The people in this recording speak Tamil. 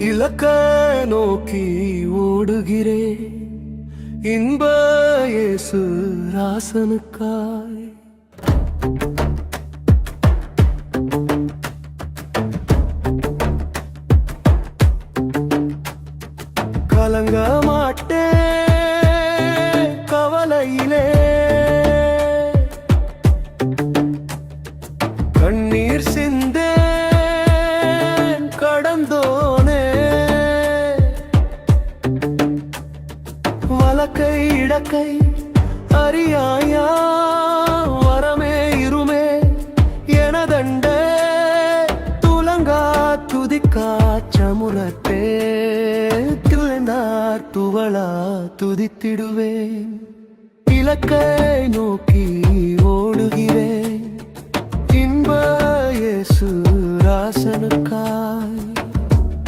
இலக்க நோக்கி ஓடுகிறேன் இன்ப இயேசு ராசனுக்காய். கலங்க மாட்டே கவலையிலே. வலக்கை இடக்கை அறியாயா? வரமே இருமே எனதண்ட. துலங்கா துதிக்கா சமுரத்தே. துளைந்தார் துவளா துதித்திடுவேன் இலக்கை நோக்கி ஓடுகிறேன் இன்ப இயேசு ராசனுக்கு